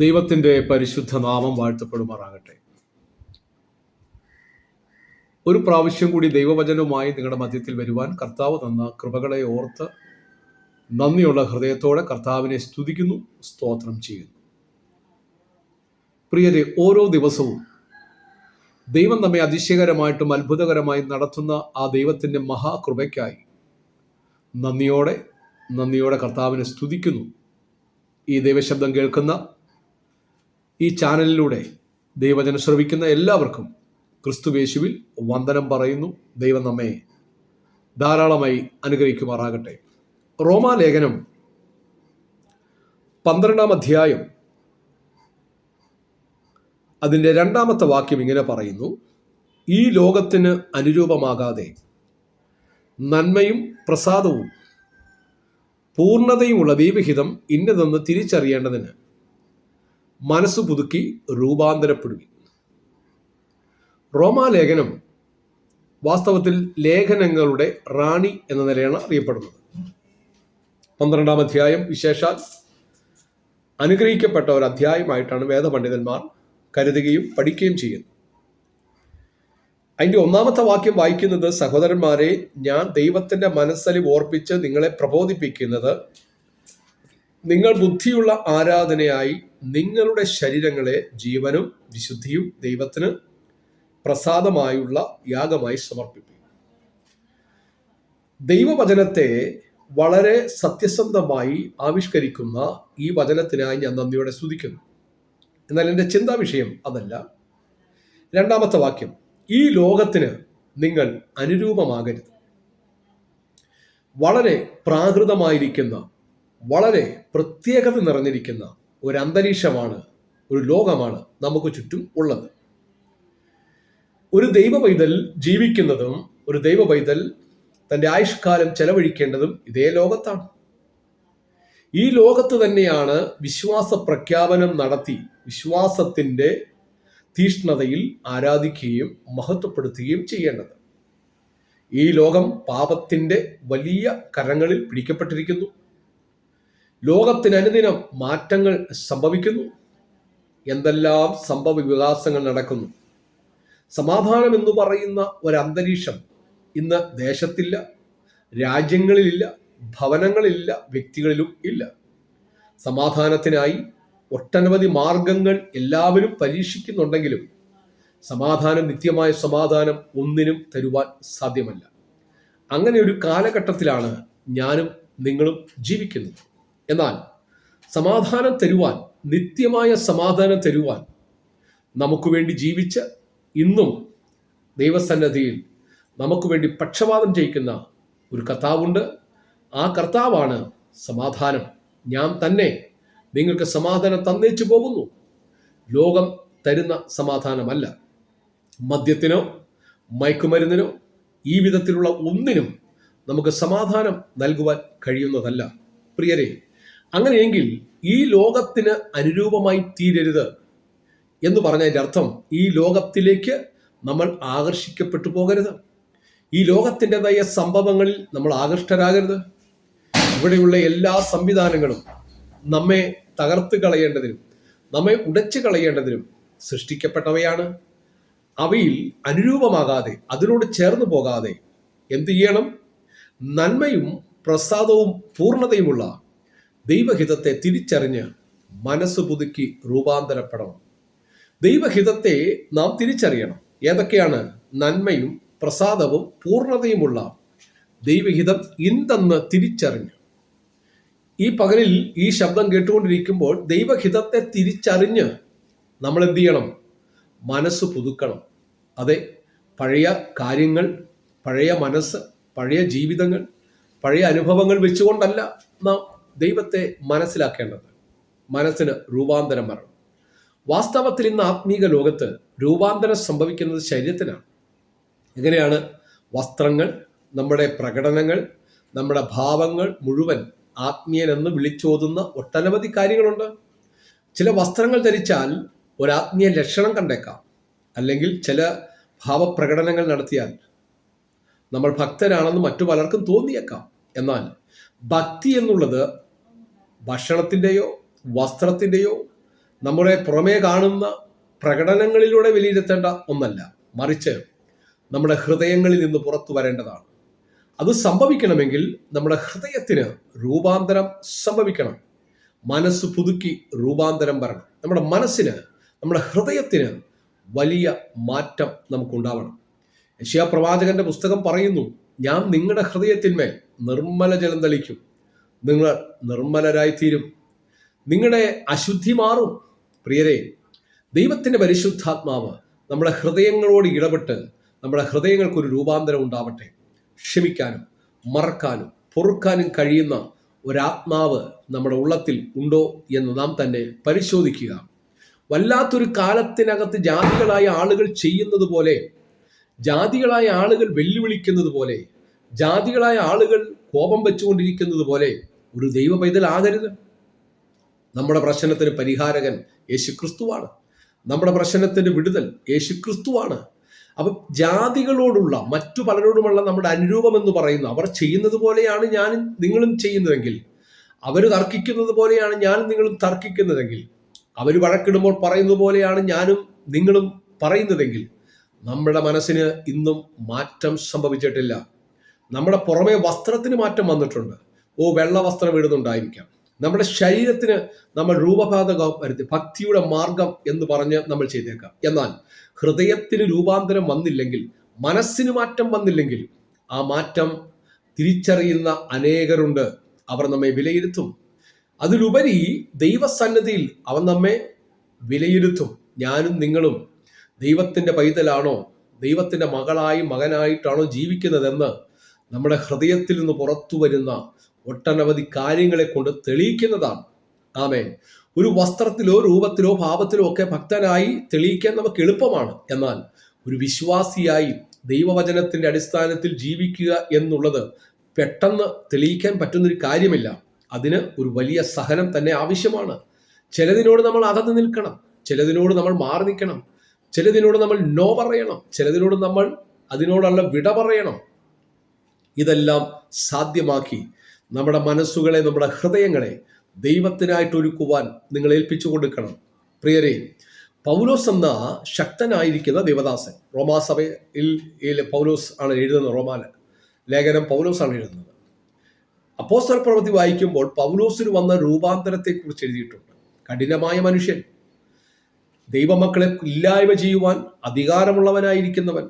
ദൈവത്തിന്റെ പരിശുദ്ധ നാമം വാഴ്ത്തപ്പെടുമാറാകട്ടെ. ഒരു പ്രാവശ്യം കൂടി ദൈവവചനവുമായി നിങ്ങളുടെ മധ്യത്തിൽ വരുവാൻ കർത്താവ് തന്ന കൃപകളെ ഓർത്ത് നന്ദിയുള്ള ഹൃദയത്തോടെ കർത്താവിനെ സ്തുതിക്കുന്നു സ്തോത്രം ചെയ്യുന്നു. പ്രിയരെ ഓരോ ദിവസവും ദൈവം നമ്മെ അതിശയകരമായിട്ടും അത്ഭുതകരമായും നടത്തുന്ന ആ ദൈവത്തിന്റെ മഹാകൃപയ്ക്കായി നന്ദിയോടെ നന്ദിയോടെ കർത്താവിനെ സ്തുതിക്കുന്നു. ഈ ദൈവശബ്ദം കേൾക്കുന്ന ഈ ചാനലിലൂടെ ദൈവജനം ശ്രവിക്കുന്ന എല്ലാവർക്കും ക്രിസ്തുവേശുവിൽ വന്ദനം പറയുന്നു. ദൈവം നമ്മെ ധാരാളമായി അനുഗ്രഹിക്കുമാറാകട്ടെ. റോമാലേഖനം പന്ത്രണ്ടാം അധ്യായം അതിന്റെ രണ്ടാമത്തെ വാക്യം ഇങ്ങനെ പറയുന്നു. ഈ ലോകത്തിന് അനുരൂപമാകാതെ നന്മയും പ്രസാദവും പൂർണതയുമുള്ള ദൈവഹിതം ഇന്നതെന്ന് തിരിച്ചറിയേണ്ടതിന് മനസ്സ് പുതുക്കി രൂപാന്തരപ്പെടുവിൻ റോമാലേഖനം വാസ്തവത്തിൽ ലേഖനങ്ങളുടെ റാണി എന്ന നിലയാണ് അറിയപ്പെടുന്നത്. പന്ത്രണ്ടാം അധ്യായം വിശേഷാൽ അനുഗ്രഹിക്കപ്പെട്ട ഒരു അധ്യായമായിട്ടാണ് വേദപണ്ഡിതന്മാർ കരുതുകയും പഠിക്കുകയും ചെയ്യുന്നത്. അതിന്റെ ഒന്നാമത്തെ വാക്യം വായിക്കുന്നത് സഹോദരന്മാരെ ഞാൻ ദൈവത്തിന്റെ മനസ്സലി ഓർപ്പിച്ച് നിങ്ങളെ പ്രബോധിപ്പിക്കുന്നത് നിങ്ങൾ ബുദ്ധിയുള്ള ആരാധനയായി നിങ്ങളുടെ ശരീരങ്ങളെ ജീവനും വിശുദ്ധിയും ദൈവത്തിന് പ്രസാദമായുള്ള യാഗമായി സമർപ്പിക്കും ദൈവവചനത്തെ വളരെ സത്യസന്ധമായി ആവിഷ്കരിക്കുന്ന ഈ വചനത്തിനായി ഞാൻ നന്ദിയോടെ സ്തുതിക്കുന്നു. എന്നാൽ എന്റെ ചിന്താ വിഷയം അതല്ല. രണ്ടാമത്തെ വാക്യം ഈ ലോകത്തിന് നിങ്ങൾ അനുരൂപമാകരുത്. വളരെ പ്രാകൃതമായിരിക്കുന്ന വളരെ പ്രത്യേകത നിറഞ്ഞിരിക്കുന്ന ഒരു അന്തരീക്ഷമാണ് ഒരു ലോകമാണ് നമുക്ക് ചുറ്റും ഉള്ളത്. ഒരു ദൈവ പൈതൽ ജീവിക്കുന്നതും ഒരു ദൈവ പൈതൽ തന്റെ ആയുഷ്കാലം ചെലവഴിക്കേണ്ടതും ഇതേ ലോകത്താണ്. ഈ ലോകത്ത് തന്നെയാണ് വിശ്വാസ പ്രഖ്യാപനം നടത്തി വിശ്വാസത്തിന്റെ തീഷ്ണതയിൽ ആരാധിക്കുകയും മഹത്വപ്പെടുത്തുകയും ചെയ്യേണ്ടത്. ഈ ലോകം പാപത്തിന്റെ വലിയ കരങ്ങളിൽ പിടിക്കപ്പെട്ടിരിക്കുന്നു. ലോകത്തിന് അനുദിനം മാറ്റങ്ങൾ സംഭവിക്കുന്നു. എന്തെല്ലാം സംഭവ വികാസങ്ങൾ നടക്കുന്നു. സമാധാനം എന്ന് പറയുന്ന ഒരു അന്തരീക്ഷം ഇന്ന് ദേശത്തില്ല രാജ്യങ്ങളിലില്ല ഭവനങ്ങളിലില്ല വ്യക്തികളിലും ഇല്ല. സമാധാനത്തിനായി ഒട്ടനവധി മാർഗങ്ങൾ എല്ലാവരും പരീക്ഷിക്കുന്നുണ്ടെങ്കിലും സമാധാനം നിത്യമായ സമാധാനം ഒന്നിനും തരുവാൻ സാധ്യമല്ല. അങ്ങനെ ഒരു കാലഘട്ടത്തിലാണ് ഞാനും നിങ്ങളും ജീവിക്കുന്നത്. എന്നാൽ സമാധാനം തരുവാൻ നിത്യമായ സമാധാനം തരുവാൻ നമുക്ക് വേണ്ടി ജീവിച്ച് ഇന്നും ദൈവസന്നദ്ധിയിൽ നമുക്ക് വേണ്ടി പക്ഷപാതം ചെയ്യിക്കുന്ന ഒരു കർത്താവുണ്ട്. ആ കർത്താവാണ് സമാധാനം. ഞാൻ തന്നെ നിങ്ങൾക്ക് സമാധാനം തന്നേച്ചു പോകുന്നു. ലോകം തരുന്ന സമാധാനമല്ല. മദ്യത്തിനോ മയക്കുമരുന്നിനോ ഈ വിധത്തിലുള്ള ഒന്നിനും നമുക്ക് സമാധാനം നൽകുവാൻ കഴിയുന്നതല്ല. പ്രിയരെ അങ്ങനെയെങ്കിൽ ഈ ലോകത്തിന് അനുരൂപമായി തീരരുത് എന്ന് പറഞ്ഞതിന്റെ അർത്ഥം ഈ ലോകത്തിലേക്ക് നമ്മൾ ആകർഷിക്കപ്പെട്ടു പോകരുത്. ഈ ലോകത്തിന്റെതായ സംഭവങ്ങളിൽ നമ്മൾ ആകൃഷ്ടരാകരുത്. ഇവിടെയുള്ള എല്ലാ സംവിധാനങ്ങളും നമ്മെ തകർത്ത് കളയേണ്ടതിനും നമ്മെ ഉടച്ചു കളയേണ്ടതിനും സൃഷ്ടിക്കപ്പെട്ടവയാണ്. അവയിൽ അനുരൂപമാകാതെ അതിനോട് ചേർന്നു പോകാതെ എന്തു ചെയ്യണം? നന്മയും പ്രസാദവും പൂർണതയുമുള്ള ദൈവഹിതത്തെ തിരിച്ചറിഞ്ഞ് മനസ്സ് പുതുക്കി രൂപാന്തരപ്പെടണം. ദൈവഹിതത്തെ നാം തിരിച്ചറിയണം. ഏതൊക്കെയാണ്? നന്മയും പ്രസാദവും പൂർണതയുമുള്ള ദൈവഹിതം ഇന്തെന്ന് തിരിച്ചറിഞ്ഞ്. ഈ പകലിൽ ഈ ശബ്ദം കേട്ടുകൊണ്ടിരിക്കുമ്പോൾ ദൈവഹിതത്തെ തിരിച്ചറിഞ്ഞ് നമ്മൾ എന്ത് ചെയ്യണം? മനസ്സ് പുതുക്കണം. അതെ പഴയ കാര്യങ്ങൾ പഴയ മനസ്സ് പഴയ ജീവിതങ്ങൾ പഴയ അനുഭവങ്ങൾ വെച്ചുകൊണ്ടല്ല നാം ദൈവത്തെ മനസ്സിലാക്കേണ്ടത്. മനസ്സിന് രൂപാന്തരം വരണം. വാസ്തവത്തിൽ ഇന്ന് ആത്മീക ലോകത്ത് രൂപാന്തരം സംഭവിക്കുന്നത് ശരീരത്തിനാണ് എങ്ങനെയാണ്? വസ്ത്രങ്ങൾ നമ്മുടെ പ്രകടനങ്ങൾ നമ്മുടെ ഭാവങ്ങൾ മുഴുവൻ ആത്മീയനെന്ന് വിളിച്ചോതുന്ന ഒട്ടനവധി കാര്യങ്ങളുണ്ട്. ചില വസ്ത്രങ്ങൾ ധരിച്ചാൽ ഒരാത്മീയ ലക്ഷണം കണ്ടേക്കാം. അല്ലെങ്കിൽ ചില ഭാവപ്രകടനങ്ങൾ നടത്തിയാൽ നമ്മൾ ഭക്തരാണെന്ന് മറ്റു പലർക്കും തോന്നിയേക്കാം. എന്നാൽ ഭക്തി എന്നുള്ളത് ഭക്ഷണത്തിന്റെയോ വസ്ത്രത്തിന്റെയോ നമ്മുടെ പുറമേ കാണുന്ന പ്രകടനങ്ങളിലൂടെ വിലയിരുത്തേണ്ട ഒന്നല്ല മറിച്ച് നമ്മുടെ ഹൃദയങ്ങളിൽ നിന്ന് പുറത്തു വരേണ്ടതാണ്. അത് സംഭവിക്കണമെങ്കിൽ നമ്മുടെ ഹൃദയത്തിന് രൂപാന്തരം സംഭവിക്കണം. മനസ്സ് പുതുക്കി രൂപാന്തരം വരണം. നമ്മുടെ മനസ്സിന് നമ്മുടെ ഹൃദയത്തിന് വലിയ മാറ്റം നമുക്കുണ്ടാവണം. യശയാ പ്രവാചകന്റെ പുസ്തകം പറയുന്നു ഞാൻ നിങ്ങളുടെ ഹൃദയത്തിന്മേൽ നിർമ്മല ജലം തളിക്കും. നിങ്ങൾ നിർമ്മലരായിത്തീരും. നിങ്ങളുടെ അശുദ്ധി മാറും. പ്രിയരെ ദൈവത്തിന്റെ പരിശുദ്ധാത്മാവ് നമ്മുടെ ഹൃദയങ്ങളോട് ഇടപെട്ട് നമ്മുടെ ഹൃദയങ്ങൾക്കൊരു രൂപാന്തരം ഉണ്ടാവട്ടെ. ക്ഷമിക്കാനും മറക്കാനും പൊറുക്കാനും കഴിയുന്ന ഒരാത്മാവ് നമ്മുടെ ഉള്ളത്തിൽ ഉണ്ടോ എന്ന് നാം തന്നെ പരിശോധിക്കുക. വല്ലാത്തൊരു കാലത്തിനകത്ത് ജാതികളായ ആളുകൾ ചെയ്യുന്നത് പോലെ ജാതികളായ ആളുകൾ വെല്ലുവിളിക്കുന്നത് പോലെ ജാതികളായ ആളുകൾ കോപം വെച്ചുകൊണ്ടിരിക്കുന്നത് പോലെ ഒരു ദൈവ പൈതലാകരുത് നമ്മുടെ പ്രശ്നത്തിന് പരിഹാരകൻ യേശു ക്രിസ്തുവാണ് നമ്മുടെ പ്രശ്നത്തിന് വിടുതൽ യേശു ക്രിസ്തുവാണ് അപ്പം ജാതികളോടുള്ള മറ്റു പലരോടുമുള്ള നമ്മുടെ അനുരൂപം എന്ന് പറയുന്നു. അവർ ചെയ്യുന്നത് പോലെയാണ് ഞാനും നിങ്ങളും ചെയ്യുന്നതെങ്കിൽ അവർ തർക്കിക്കുന്നത് പോലെയാണ് ഞാനും നിങ്ങളും തർക്കിക്കുന്നതെങ്കിൽ അവർ വഴക്കിടുമ്പോൾ പറയുന്നത് പോലെയാണ് ഞാനും നിങ്ങളും പറയുന്നതെങ്കിൽ നമ്മുടെ മനസ്സിന് ഇന്നും മാറ്റം സംഭവിച്ചിട്ടില്ല. നമ്മുടെ പുറമെ വസ്ത്രത്തിന് മാറ്റം വന്നിട്ടുണ്ട്. ഓ വെള്ള വസ്ത്രം ഇടുന്നുണ്ടായിരിക്കാം. നമ്മുടെ ശരീരത്തിന് നമ്മൾ രൂപപാതകം വരുത്തി ഭക്തിയുടെ മാർഗം എന്ന് പറഞ്ഞ് നമ്മൾ ചെയ്തേക്കാം. എന്നാൽ ഹൃദയത്തിന് രൂപാന്തരം വന്നില്ലെങ്കിൽ മനസ്സിന് മാറ്റം വന്നില്ലെങ്കിൽ ആ മാറ്റം തിരിച്ചറിയുന്ന അനേകരുണ്ട്. അവർ നമ്മെ വിലയിരുത്തും. അതിലുപരി ദൈവസന്നദ്ധിയിൽ അവൻ നമ്മെ വിലയിരുത്തും. ഞാനും നിങ്ങളും ദൈവത്തിന്റെ പൈതലാണോ? ദൈവത്തിന്റെ മകളായി മകനായിട്ടാണോ ജീവിക്കുന്നതെന്ന് നമ്മുടെ ഹൃദയത്തിൽ നിന്ന് പുറത്തു വരുന്ന ഒട്ടനവധി കാര്യങ്ങളെ കൊണ്ട് തെളിയിക്കുന്നതാണ്. ആമേൻ. ഒരു വസ്ത്രത്തിലോ രൂപത്തിലോ ഭാവത്തിലോ ഒക്കെ ഭക്തനായി തെളിയിക്കാൻ നമുക്ക് എളുപ്പമാണ്. എന്നാൽ ഒരു വിശ്വാസിയായി ദൈവവചനത്തിന്റെ അടിസ്ഥാനത്തിൽ ജീവിക്കുക എന്നുള്ളത് പെട്ടെന്ന് തെളിയിക്കാൻ പറ്റുന്നൊരു കാര്യമില്ല. അതിന് ഒരു വലിയ സഹനം തന്നെ ആവശ്യമാണ്. ചിലതിനോട് നമ്മൾ അകന്ന് നിൽക്കണം. ചിലതിനോട് നമ്മൾ മാറി നിൽക്കണം. ചിലതിനോട് നമ്മൾ നോ പറയണം. ചിലതിനോട് നമ്മൾ അതിനോടുള്ള വിട പറയണം. ഇതെല്ലാം സാധ്യമാക്കി നമ്മുടെ മനസ്സുകളെ നമ്മുടെ ഹൃദയങ്ങളെ ദൈവത്തിനായിട്ട് ഒരുക്കുവാൻ നിങ്ങൾ ഏൽപ്പിച്ചു കൊടുക്കണം. പ്രിയരെ പൗലോസ് എന്ന ശക്തനായിരിക്കുന്ന ദേവദാസൻ റോമാസഭയിൽ പൗലോസ് ആണ് എഴുതുന്നത് റോമാ ലേഖനം പൗലോസ് ആണ് എഴുതുന്നത്. അപ്പോസ്തല പ്രവൃത്തി വായിക്കുമ്പോൾ പൗലോസിന് വന്ന രൂപാന്തരത്തെക്കുറിച്ച് എഴുതിയിട്ടുണ്ട്. കഠിനമായ മനുഷ്യൻ. ദൈവമക്കളെ ഇല്ലായ്മ ചെയ്യുവാൻ അധികാരമുള്ളവനായിരിക്കുന്നവൻ.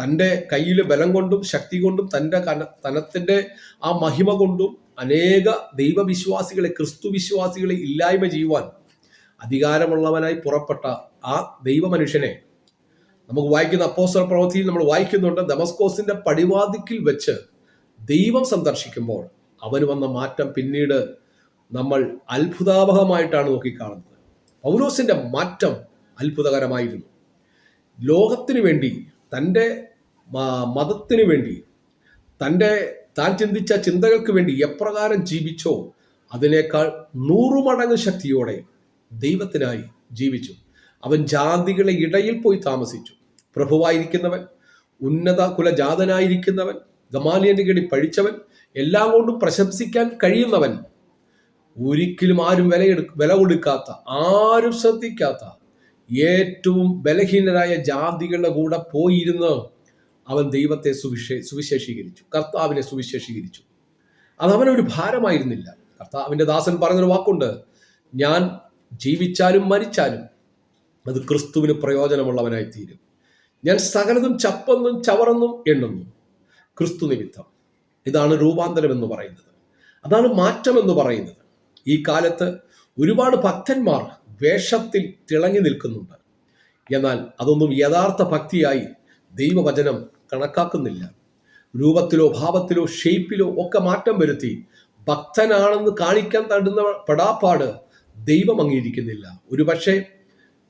തന്റെ കയ്യിൽ ബലം കൊണ്ടും ശക്തി കൊണ്ടും തന്റെ തനത്തിന്റെ ആ മഹിമ കൊണ്ടും അനേക ദൈവവിശ്വാസികളെ ക്രിസ്തു വിശ്വാസികളെ ഇല്ലായ്മ ചെയ്യുവാൻ അധികാരമുള്ളവനായി പുറപ്പെട്ട ആ ദൈവമനുഷ്യനെ നമുക്ക് വായിക്കുന്ന അപ്പോസ്റ്റർ പ്രവൃത്തിയിൽ നമ്മൾ വായിക്കുന്നുണ്ട്. ദമസ്കോസിന്റെ പടിവാതിക്കിൽ വെച്ച് ദൈവം സന്ദർശിക്കുമ്പോൾ അവന് വന്ന മാറ്റം പിന്നീട് നമ്മൾ അത്ഭുതാവഹമായിട്ടാണ് നോക്കിക്കാണുന്നത്. പൗലോസിന്റെ മാറ്റം അത്ഭുതകരമായിരുന്നു. ലോകത്തിനു വേണ്ടി തന്റെ മതത്തിന് വേണ്ടി തന്റെ താൻ ചിന്തിച്ച ചിന്തകൾക്ക് വേണ്ടി എപ്രകാരം ജീവിച്ചോ അതിനേക്കാൾ നൂറുമടങ്ങ് ശക്തിയോടെ ദൈവത്തിനായി ജീവിച്ചു. അവൻ ജാതികളെ ഇടയിൽ പോയി താമസിച്ചു. പ്രഭുവായിരിക്കുന്നവൻ ഉന്നത കുലജാതനായിരിക്കുന്നവൻ ഗമാലിയന്റെ കീഴിൽ പഴിച്ചവൻ എല്ലാം കൊണ്ടും പ്രശംസിക്കാൻ കഴിയുന്നവൻ ഒരിക്കലും ആരും വിലയെടു വില കൊടുക്കാത്ത ആരും ശ്രദ്ധിക്കാത്ത ഏറ്റവും ബലഹീനരായ ജാതികളുടെ കൂടെ പോയിരുന്ന് അവൻ ദൈവത്തെ സുവിശേ സുവിശേഷീകരിച്ചു. കർത്താവിനെ സുവിശേഷീകരിച്ചു. അത് അവനൊരു ഭാരമായിരുന്നില്ല. കർത്താവിന്റെ ദാസൻ പറഞ്ഞൊരു വാക്കുണ്ട്. ഞാൻ ജീവിച്ചാലും മരിച്ചാലും അത് ക്രിസ്തുവിന് പ്രയോജനമുള്ളവനായി തീരും ഞാൻ സകലതും ചപ്പെന്നും ചവറെന്നും എണ്ണുന്നു. ക്രിസ്തു നിമിത്തം. ഇതാണ് രൂപാന്തരം എന്ന് പറയുന്നത്. അതാണ് മാറ്റം എന്ന് പറയുന്നത്. ഈ കാലത്ത് ഒരുപാട് ഭക്തന്മാർ വേഷത്തിൽ തിളങ്ങി നിൽക്കുന്നുണ്ട്. എന്നാൽ അതൊന്നും യഥാർത്ഥ ഭക്തിയായി ദൈവവചനം കണക്കാക്കുന്നില്ല. രൂപത്തിലോ ഭാവത്തിലോ ഷേപ്പിലോ ഒക്കെ മാറ്റം വരുത്തി ഭക്തനാണെന്ന് കാണിക്കാൻ തടുന്ന പെടാപ്പാട് ദൈവം അംഗീകരിക്കുന്നില്ല. ഒരു പക്ഷേ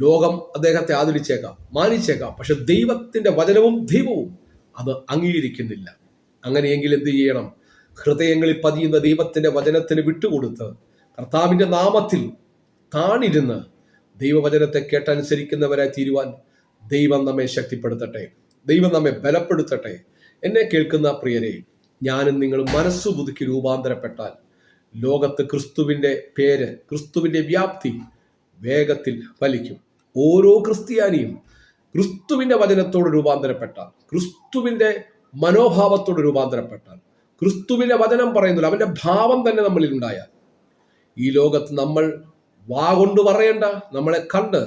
ലോകം അദ്ദേഹത്തെ ആദരിച്ചേക്കാം മാനിച്ചേക്കാം പക്ഷെ ദൈവത്തിന്റെ വചനവും ദൈവവും അത് അംഗീകരിക്കുന്നില്ല. അങ്ങനെയെങ്കിൽ എന്ത് ചെയ്യണം? ഹൃദയങ്ങളിൽ പതിയുന്ന ദൈവത്തിന്റെ വചനത്തിന് വിട്ടുകൊടുത്ത് കർത്താവിന്റെ നാമത്തിൽ താണിരുന്ന് ദൈവവചനത്തെ കേട്ടനുസരിക്കുന്നവരായി തീരുവാൻ ദൈവം നമ്മെ ശക്തിപ്പെടുത്തട്ടെ. ദൈവം നമ്മെ ബലപ്പെടുത്തട്ടെ. എന്നെ കേൾക്കുന്ന പ്രിയരെ ഞാനും നിങ്ങൾ മനസ്സു പുതുക്കി രൂപാന്തരപ്പെട്ടാൽ ലോകത്ത് ക്രിസ്തുവിന്റെ പേര് ക്രിസ്തുവിന്റെ വ്യാപ്തി വേഗത്തിൽ ഫലിക്കും. ഓരോ ക്രിസ്ത്യാനിയും ക്രിസ്തുവിന്റെ വചനത്തോട് രൂപാന്തരപ്പെട്ടാൽ ക്രിസ്തുവിന്റെ മനോഭാവത്തോട് രൂപാന്തരപ്പെട്ടാൽ ക്രിസ്തുവിന്റെ വചനം പറയുന്നില്ല അവന്റെ ഭാവം തന്നെ നമ്മളിൽ ഉണ്ടായാൽ ഈ ലോകത്ത് നമ്മൾ വാ കൊണ്ട് പറയേണ്ട നമ്മളെ കണ്ട്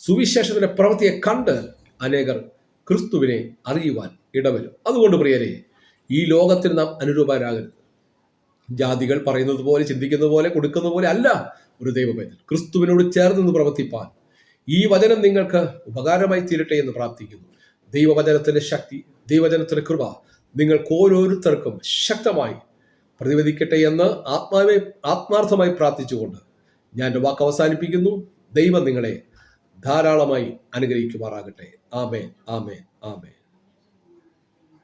സുവിശേഷത്തിന്റെ പ്രവൃത്തിയെ കണ്ട് അനേകർ ക്രിസ്തുവിനെ അറിയുവാൻ ഇടവരും. അതുകൊണ്ട് പ്രിയരെ ഈ ലോകത്തിന് നാം അനുരൂപരാകരുത്. ജാതികൾ പറയുന്നത് പോലെ ചിന്തിക്കുന്നത് പോലെ കൊടുക്കുന്ന പോലെ അല്ല ഒരു ദൈവപൈതൽ ക്രിസ്തുവിനോട് ചേർന്ന് നിന്ന് പ്രവർത്തിപ്പാൻ ഈ വചനം നിങ്ങൾക്ക് ഉപകാരമായി തീരട്ടെ എന്ന് പ്രാർത്ഥിക്കുന്നു. ദൈവവചനത്തിന്റെ ശക്തി ദൈവവചനത്തിന്റെ കൃപ നിങ്ങൾക്ക് ഓരോരുത്തർക്കും ശക്തമായി പ്രതിവദിക്കട്ടെ എന്ന് ആത്മാവെ ആത്മാർത്ഥമായി പ്രാർത്ഥിച്ചുകൊണ്ട് ഞാൻ വാക്ക് അവസാനിപ്പിക്കുന്നു. ദൈവം നിങ്ങളെ ധാരാളമായി അനുഗ്രഹിക്കുമാറാകട്ടെ. ആമേൻ ആമേൻ ആമേൻ.